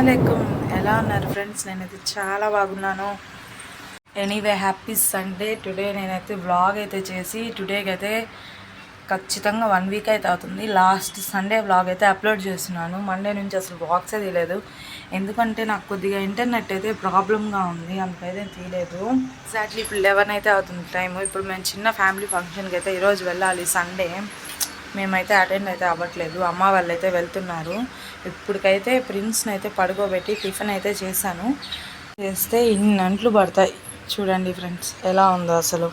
అస్సలం ఎలా ఉన్నారు ఫ్రెండ్స్? నేనైతే చాలా బాగున్నాను. Anyway happy Sunday. టుడే నేనైతే వ్లాగ్ అయితే చేసి టుడేకి అయితే ఖచ్చితంగా వన్ వీక్ అయితే అవుతుంది. లాస్ట్ సండే వ్లాగ్ అయితే అప్లోడ్ చేస్తున్నాను. మండే నుంచి అసలు వ్లాగ్సే తీయలేదు. ఎందుకంటే నాకు కొద్దిగా ఇంటర్నెట్ అయితే ప్రాబ్లమ్గా ఉంది. అందుకైతే తీయలేదు. ఎగ్జాక్ట్లీ ఇప్పుడు లెవెన్ అయితే అవుతుంది టైం ఇప్పుడు మేము చిన్న ఫ్యామిలీ ఫంక్షన్కి అయితే ఈరోజు వెళ్ళాలి సండే. మేమైతే అటెండ్ అయితే అవ్వట్లేదు. అమ్మ వాళ్ళు అయితే వెళ్తున్నారు. ఇప్పటికైతే ప్రిన్స్ని అయితే పడుకోబెట్టి టిఫిన్ అయితే చేశాను. చేస్తే ఇన్ని అంట్లు పడతాయి. చూడండి ఫ్రెండ్స్ ఎలా ఉందో అసలు.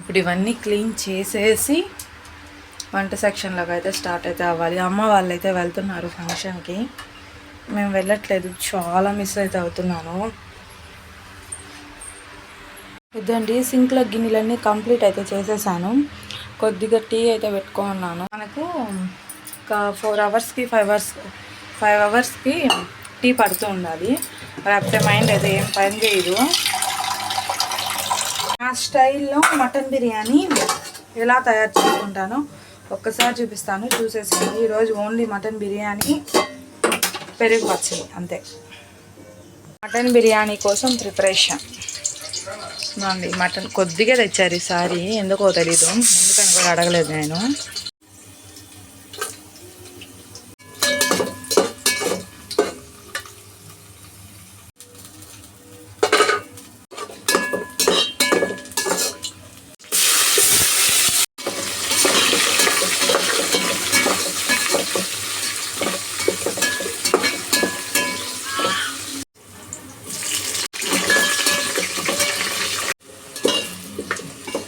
ఇప్పుడు ఇవన్నీ క్లీన్ చేసేసి వంట సెక్షన్లోకి అయితే స్టార్ట్ అయితే అవ్వాలి. అమ్మ వాళ్ళు అయితే వెళ్తున్నారు ఫంక్షన్కి. మేము వెళ్ళట్లేదు. చాలా మిస్ అయితే అవుతున్నాను. ఇదండి సింక్లో గిన్నెలన్నీ కంప్లీట్ అయితే చేసేసాను. కొద్దిగా టీ అయితే పెట్టుకున్నాను మనకు ఒక ఫోర్ అవర్స్కి ఫైవ్ అవర్స్ ఫైవ్ అవర్స్కి టీ పడుతూ ఉండాలి. లేకపోతే మైండ్ అయితే ఏం పని చేయదు. నా స్టైల్లో మటన్ బిర్యానీ ఎలా తయారు చేసుకుంటానో ఒక్కసారి చూపిస్తాను చూసేసాను ఈరోజు ఓన్లీ మటన్ బిర్యానీ పెరుగు పచ్చడి అంతే. మటన్ బిర్యానీ కోసం ప్రిపరేషన్. అండి మటన్ కొద్దిగా తెచ్చారు ఈసారి ఎందుకో తెలీదు. అడగలేదు నేను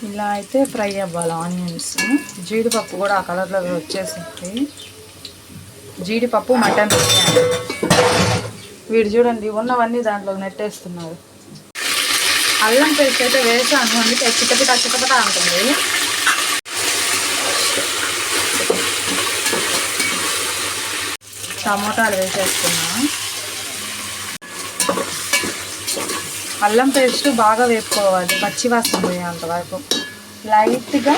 ఇలా అయితే ఫ్రై అవ్వాలి ఆనియన్స్. జీడిపప్పు కూడా ఆ కలర్లో వచ్చేసింది. జీడిపప్పు మటన్ బిర్యానీ. వీడు చూడండి ఉన్నవన్నీ దాంట్లో నెట్టేస్తున్నారు. అల్లం పేస్ట్ అయితే వేసాను అందుకే చిట్టపిట చిట్టపిట ఉంటుంది టమోటాలు వేసేస్తున్నా. అల్లం పేస్ట్ బాగా వేపుకోవాలి పచ్చివాసన పోయేంత వరకు. లైట్గా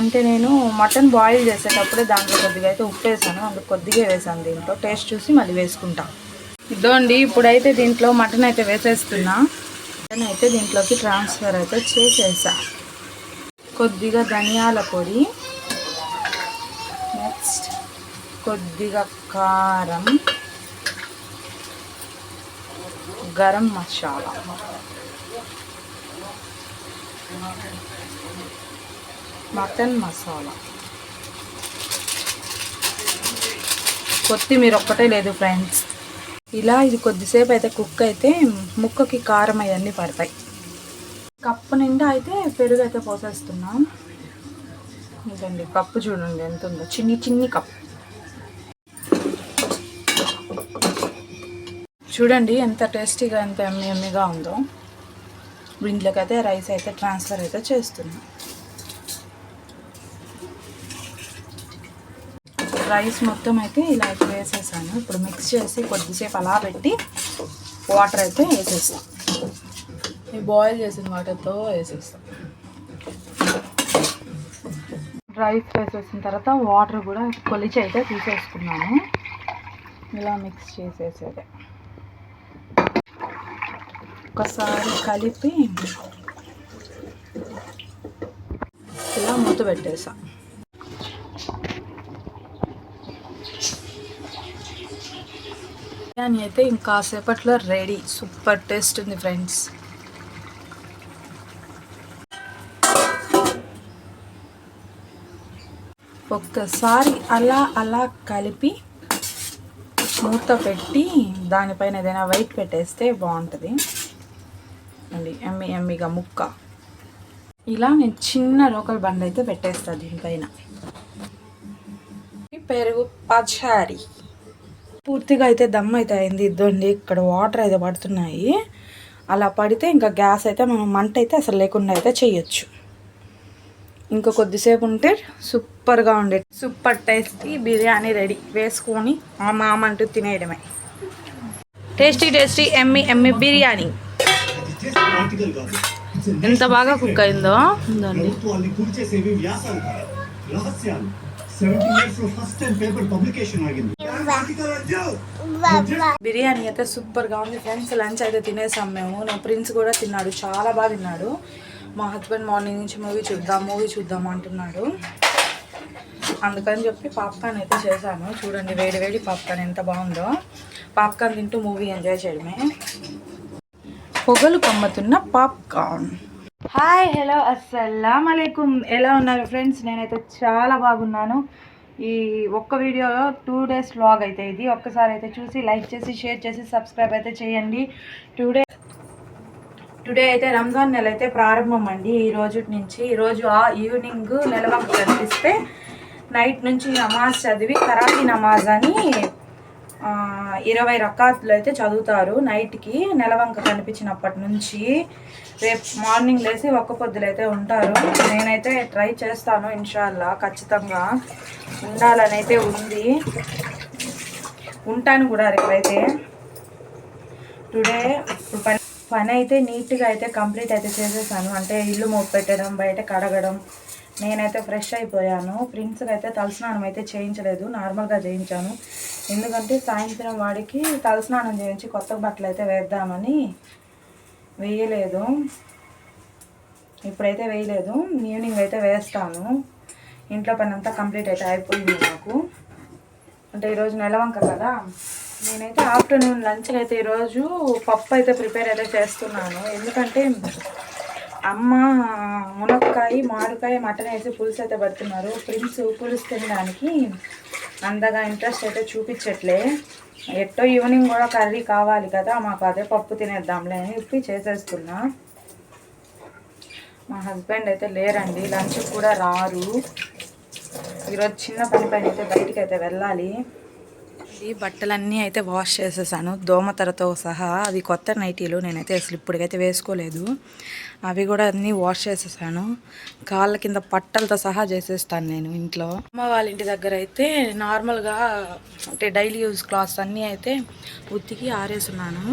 అంటే నేను మటన్ బాయిల్ చేసేటప్పుడే దాంట్లో కొద్దిగా అయితే ఉప్పు వేసాను. అందుకు కొద్దిగా వేసాను దీంట్లో. టేస్ట్ చూసి మళ్ళీ వేసుకుంటా. ఇదోండి ఇప్పుడైతే దీంట్లో మటన్ అయితే వేసేస్తున్నా. మటన్ అయితే దీంట్లోకి ట్రాన్స్ఫర్ అయితే చేసేసా. కొద్దిగా ధనియాల పొడి. నెక్స్ట్ కొద్దిగా కారం. గరం మసాలా. మటన్ మసాలా. కొత్తిమీర ఒక్కటే లేదు ఫ్రెండ్స్. ఇలా ఇది కొద్దిసేపు అయితే కుక్ అయితే ముక్కకి కారం అవన్నీ పడతాయి. కప్పు నిండా అయితే పెరుగు అయితే పోసేస్తున్నాం. ఇదండి కప్పు చూడండి ఎంత ఉందో. చిన్ని చిన్ని కప్పు. చూడండి ఎంత టేస్టీగా ఎంత ఎమ్మి ఎమ్మిగా ఉందో. దీంట్లోకి అయితే రైస్ అయితే ట్రాన్స్ఫర్ అయితే చేస్తున్నాం. రైస్ మొత్తం అయితే ఇలా అయితే వేసేసాను. ఇప్పుడు మిక్స్ చేసి కొద్దిసేపు అలా పెట్టి వాటర్ అయితే వేసేస్తాం. ఈ బాయిల్ చేసిన వాటర్తో వేసేస్తాం. రైస్ వేసేసిన తర్వాత వాటర్ కూడా కొలిచి అయితే తీసేసుకున్నాను. ఇలా మిక్స్ చేసేసేదే. ఒకసారి కలిపి ఇలా మూత పెట్టేసా. బిర్యానీ అయితే ఇంకాసేపట్లో రెడీ సూపర్ టేస్ట్ ఉంది ఫ్రెండ్స్. ఒక్కసారి అలా అలా కలిపి మూత పెట్టి దానిపైన ఏదైనా వైట్ పెట్టేస్తే బాగుంటుంది. చూడండి ఎమ్మి ఎమ్మిగా ముక్క. ఇలా నేను చిన్న లోకల్ బండ్ అయితే పెట్టేస్తాను దీనిపైన. పెరుగు పచారి పూర్తిగా అయితే దమ్ అయితే అయింది ఇద్దండి ఇక్కడ వాటర్ అయితే పడుతున్నాయి. అలా పడితే ఇంకా గ్యాస్ అయితే మనం మంట అయితే అసలు లేకుండా అయితే చేయొచ్చు. ఇంకా కొద్దిసేపు ఉంటే సూపర్గా ఉండే సూపర్ టేస్టీ బిర్యానీ రెడీ. వేసుకొని మా మామంటూ తినేయడమే. Tasty tasty yummy yummy biryani. ఎంత బాగా కుక్ అయిందో? ఉందండి. బిర్యానీ అయితే సూపర్గా ఉంది ఫ్రెండ్స్. లంచ్ అయితే తినేసాం మేము. నా ప్రిన్స్ కూడా తిన్నాడు. చాలా బాగా తిన్నాడు. మా హస్బెండ్ మార్నింగ్ నుంచి మూవీ చూద్దాం మూవీ చూద్దాం అంటున్నాడు. అందుకని చెప్పి పాప్కార్న్ అయితే చేశాను. చూడండి వేడి వేడి పాప్కార్న్ ఎంత బాగుందో. పాప్కార్న్ తింటూ మూవీ ఎంజాయ్ చేయడమే. పొగలు కమ్ముతున్న పాప్కార్న్. హాయ్ హలో అస్సలం అలైకుమ్ ఎలా ఉన్నారు ఫ్రెండ్స్? నేనైతే చాలా బాగున్నాను. ఈ ఒక్క వీడియోలో టూ డేస్ వ్లాగ్ అయితే ఇది. ఒక్కసారి అయితే చూసి లైక్ చేసి షేర్ చేసి సబ్స్క్రైబ్ అయితే చేయండి. టుడే టుడే అయితే రంజాన్ నెల అయితే ప్రారంభం అండి ఈ రోజు నుంచి. ఈరోజు ఆ ఈవినింగ్ నెలవంక కనిపిస్తే నైట్ నుంచి నమాజ్ చదివి కరాటీ నమాజ్ అని ఇరవై రకాతులు అయితే చదువుతారు. నైట్కి నెలవంక కనిపించినప్పటి నుంచి రేపు మార్నింగ్ లేసి ఒక్క పొద్దులైతే ఉంటారు. నేనైతే ట్రై చేస్తాను ఇన్షాల్లా ఖచ్చితంగా ఉండాలని అయితే ఉంది. ఉంటాను కూడా రేపైతే టుడే ఇప్పుడు పని పని అయితే నీట్గా అయితే కంప్లీట్ అయితే చేసేసాను. అంటే ఇల్లు మోపు పెట్టడం బయట కడగడం నేనైతే ఫ్రెష్ అయిపోయాను. ప్రిన్స్కి అయితే తలస్నానం అయితే చేయించలేదు. నార్మల్గా చేయించాను. ఎందుకంటే సాయంత్రం వాడికి తలస్నానం చేయించి కొత్త బట్టలు అయితే వేద్దామని వేయలేదు. ఇప్పుడైతే వేయలేదు. ఈవినింగ్ అయితే వేస్తాను. ఇంట్లో పని అంతా కంప్లీట్ అయితే అయిపోయింది నాకు. అంటే ఈరోజు నెలవంక కదా. నేనైతే ఆఫ్టర్నూన్ లంచ్ అయితే ఈరోజు పప్పు అయితే ప్రిపేర్ అయితే చేస్తున్నాను. ఎందుకంటే అమ్మ మునక్కాయ మామిడికాయ మటన్ వేసి పులుసు అయితే పెడుతున్నారు. ప్రిన్స్ పులుసు తినడానికి అంతగా ఇంట్రెస్ట్ అయితే చూపించట్లే. ఎట్టో ఈవినింగ్ కూడా కర్రీ కావాలి కదా మాకు అదే పప్పు తినేద్దాంలే అని చెప్పి చేసేస్తున్నా. మా హస్బెండ్ అయితే లేరండి లంచ్ కూడా రారు. ఈరోజు చిన్న పని పైన అయితే బయటికి అయితే వెళ్ళాలి. ఈ బట్టలన్నీ అయితే వాష్ చేసేసాను. దోమతరతో సహా అవి కొత్త నైటీలు నేనైతే అసలు ఇప్పటికైతే వేసుకోలేదు. అవి కూడా అన్నీ వాష్ చేసేసాను. కాళ్ళ కింద పట్టలతో సహా చేసేస్తాను నేను ఇంట్లో. అమ్మ వాళ్ళ ఇంటి దగ్గర అయితే నార్మల్గా అంటే డైలీ యూజ్ క్లాత్స్ అన్నీ అయితే ఉతికి ఆరేసున్నాను.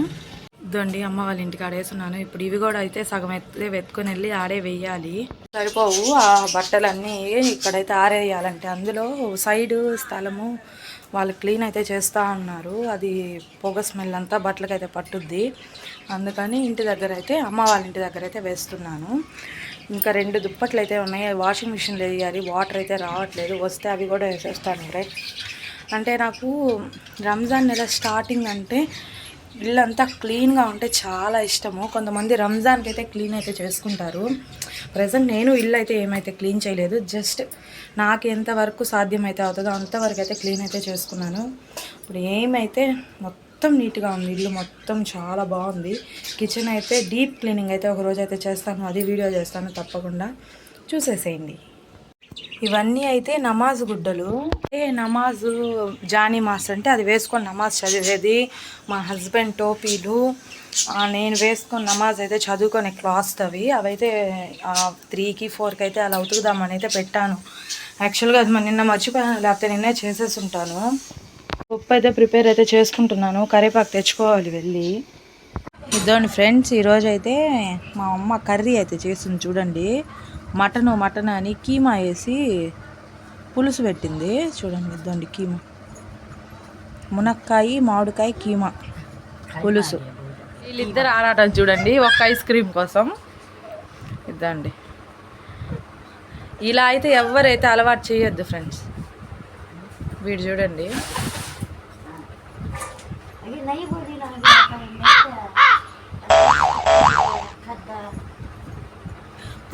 ఇదండి అమ్మ వాళ్ళ ఇంటికి ఆడేస్తున్నాను ఇప్పుడు ఇవి కూడా అయితే సగం అయితే వెతుకొని వెళ్ళి ఆడే వేయాలి. సరిపోవు. ఆ బట్టలన్నీ ఇక్కడైతే ఆరేయాలంటే అందులో సైడ్ స్థలము వాళ్ళు క్లీన్ అయితే చేస్తూ ఉన్నారు అది పొగ స్మెల్ అంతా బట్టలకైతే పట్టుద్ది. అందుకని ఇంటి దగ్గర అయితే అమ్మ వాళ్ళ ఇంటి దగ్గర అయితే వేస్తున్నాను. ఇంకా రెండు దుప్పట్లు అయితే ఉన్నాయి. వాషింగ్ మిషన్లో వేయాలి. వాటర్ అయితే రావట్లేదు. వస్తే అవి కూడా వేసేస్తాను. రైట్ అంటే నాకు రంజాన్ నెల స్టార్టింగ్ అంటే ఇల్లంతా క్లీన్గా ఉంటే చాలా ఇష్టము. కొంతమంది రంజాన్కి అయితే క్లీన్ అయితే చేసుకుంటారు. ప్రజెంట్ నేను ఇల్లు అయితే ఏమైతే క్లీన్ చేయలేదు. జస్ట్ నాకు ఎంతవరకు సాధ్యమైతే అవుతుందో అంతవరకు అయితే క్లీన్ అయితే చేసుకున్నాను. ఇప్పుడు ఏమైతే మొత్తం నీట్గా ఉంది. ఇల్లు మొత్తం చాలా బాగుంది. కిచెన్ అయితే డీప్ క్లీనింగ్ అయితే ఒక రోజు అయితే చేస్తాను. అది వీడియో చేస్తాను తప్పకుండా. చూసేసేయండి. ఇవన్నీ అయితే నమాజ్ గుడ్డలు. ఏ నమాజ్ జానీ మాస్టర్ అంటే అది వేసుకొని నమాజ్ చదివేది మా హస్బెండ్ టోపీలు. నేను వేసుకొని నమాజ్ అయితే చదువుకొని క్లాస్ అవి అవైతే త్రీకి ఫోర్కి అయితే అలా ఉతుకుదామని అయితే పెట్టాను. యాక్చువల్గా అది నిన్న మర్చిపోయాను లేకపోతే నిన్నే చేసేసి ఉంటాను ఉప్పు అయితే ప్రిపేర్ అయితే చేసుకుంటున్నాను కరివేపాకు తెచ్చుకోవాలి వెళ్ళి. ఇదండి ఫ్రెండ్స్ ఈరోజు అయితే మా అమ్మ కర్రీ అయితే చేసింది చూడండి. మటను మటన్ అని కీమా వేసి పులుసు పెట్టింది. చూడండి ఇద్దండి కీమా. మునక్కాయ మామిడికాయ కీమా పులుసు. వీళ్ళిద్దరు ఆరాటం చూడండి ఒక్క ఐస్ క్రీమ్ కోసం. ఇద్దండి ఇలా అయితే ఎవరైతే అలవాటు చేయొద్దు ఫ్రెండ్స్ వీడు చూడండి.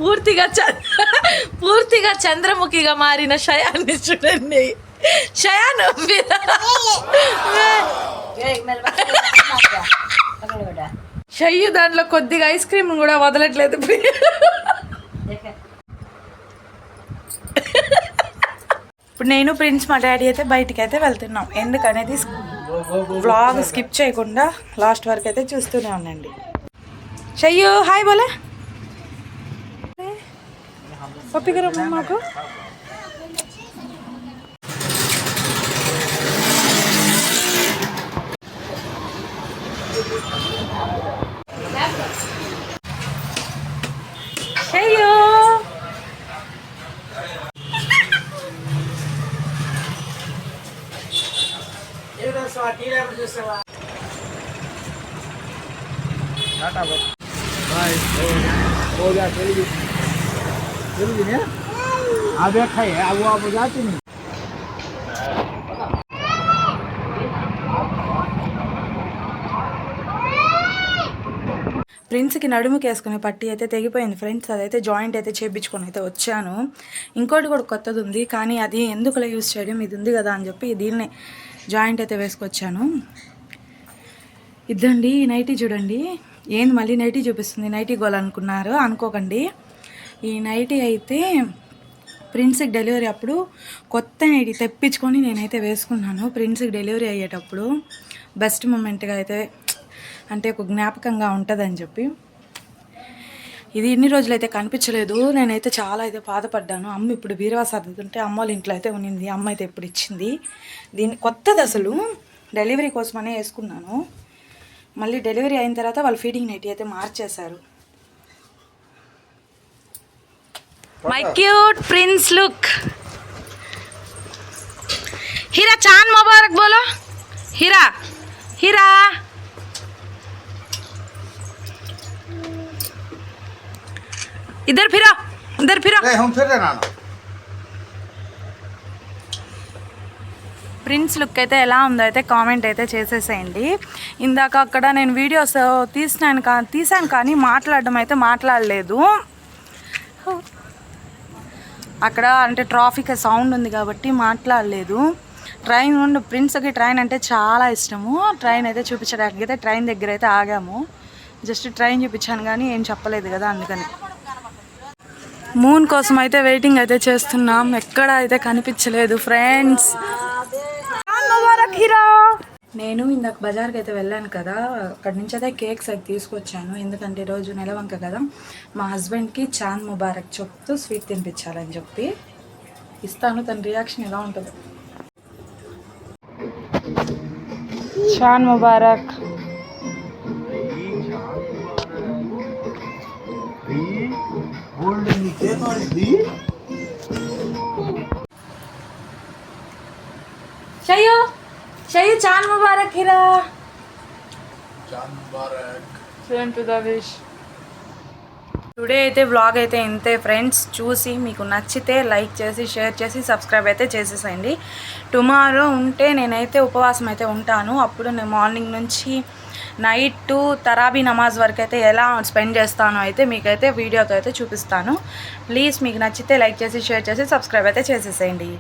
పూర్తిగా పూర్తిగా చంద్రముఖిగా మారిన శయాన్ని చూడండి. షయాన్ షయ్యు దాంట్లో కొద్దిగా ఐస్ క్రీమ్ కూడా వదలట్లేదు. ఇప్పుడు నేను ప్రిన్స్ మా డాడీ అయితే బయటికి అయితే వెళ్తున్నాం. ఎందుకనేది వ్లాగ్ స్కిప్ చేయకుండా లాస్ట్ వరకు అయితే చూస్తూనే ఉండండి. షయ్యు హాయ్ బోలే. పప్పికరమ్మ మాకు అయ్యో టాటా బాయ్ ఓ తెలుగు જરૂરી ને આ બેઠા ప్రిన్స్కి నడుముకి వేసుకునే పట్టి అయితే తెగిపోయింది ఫ్రెండ్స్ అదైతే జాయింట్ అయితే చేపించుకొని అయితే వచ్చాను. ఇంకోటి కూడా కొత్తది ఉంది కానీ అది ఎందుకులా యూస్ చేయడం ఇది ఉంది కదా అని చెప్పి దీన్ని జాయింట్ అయితే వేసుకొచ్చాను. ఇద్దండి నైటీ చూడండి. ఏంది మళ్ళీ నైటీ చూపిస్తుంది? నైటీ గోల్ అనుకున్నారు. అనుకోకండి. ఈ నైటీ అయితే ప్రిన్స్కి డెలివరీ అప్పుడు కొత్త నైటీ తెప్పించుకొని నేనైతే వేసుకున్నాను. ప్రిన్స్కి డెలివరీ అయ్యేటప్పుడు బెస్ట్ మూమెంట్గా అయితే అంటే ఒక జ్ఞాపకంగా ఉంటుందని చెప్పి. ఇది ఇన్ని రోజులు అయితే కనిపించలేదు. నేనైతే చాలా అయితే బాధపడ్డాను. అమ్మ ఇప్పుడు బీరువా సర్దుతుంటే అమ్మ వాళ్ళ ఇంట్లో అయితే ఉన్నింది. అమ్మ అయితే ఇప్పుడు ఇచ్చింది. దీని కొత్తది అసలు డెలివరీ కోసమనే వేసుకున్నాను. మళ్ళీ డెలివరీ అయిన తర్వాత వాళ్ళు ఫీడింగ్ నైట్ అయితే మార్చేశారు. మై క్యూట్ ప్రిన్స్ లుక్ हीरा चांद मुबारक बोलो हीरा हीरा इधर फिरो इधर फिरो हम फिर रहना ప్రిన్స్ లుక్ అయితే ఎలా ఉందో అయితే కామెంట్ అయితే చేసేసేయండి ఇందాక అక్కడ నేను వీడియోస్ తీసినాను కా తీసాను కానీ మాట్లాడడం అయితే మాట్లాడలేదు అక్కడ అంటే ట్రాఫిక్ సౌండ్ ఉంది కాబట్టి మాట్లాడలేదు. ట్రైన్ ఉండి ప్రిన్స్కి ట్రైన్ అంటే చాలా ఇష్టము. ట్రైన్ అయితే చూపించడానికి అయితే ట్రైన్ దగ్గర అయితే ఆగాము. జస్ట్ ట్రైన్ చూపించాను కానీ ఏం చెప్పలేదు కదా అందుకని. మూన్ కోసం అయితే వెయిటింగ్ అయితే చేస్తున్నాం. ఎక్కడ అయితే కనిపించలేదు ఫ్రెండ్స్. నేను ఇందాక బజార్కి అయితే వెళ్ళాను కదా అక్కడి నుంచి అయితే కేక్స్ అయితే తీసుకొచ్చాను. ఎందుకంటే ఈరోజు నెలవంక కదా మా హస్బెండ్కి చాంద్ ముబారక్ చెప్తూ స్వీట్ తినిపించాలని చెప్పి ఇస్తాను. తన రియాక్షన్ ఎలా ఉంటుంది. చాంద్ ముబారక్. షహీ चांद मुबारक హిరా चांद मुबारक same to the wish today అయితే వ్లాగ్ అయితే ఇంతే ఫ్రెండ్స్ చూసి మీకు నచ్చితే లైక్ చేసి షేర్ చేసి సబ్స్క్రైబ్ అయితే చేసేసేయండి. టుమారో ఉంటే నేనైతే ఉపవాసం అయితే ఉంటాను. అప్పుడు నేను మార్నింగ్ నుంచి నైట్ టు తరాబీ నమాజ్ వరకు అయితే ఎలా స్పెండ్ చేస్తానో అయితే మీకైతే వీడియోతో అయితే చూపిస్తాను. ప్లీజ్ మీకు నచ్చితే లైక్ చేసి షేర్ చేసి సబ్స్క్రైబ్ అయితే చేసేసేయండి.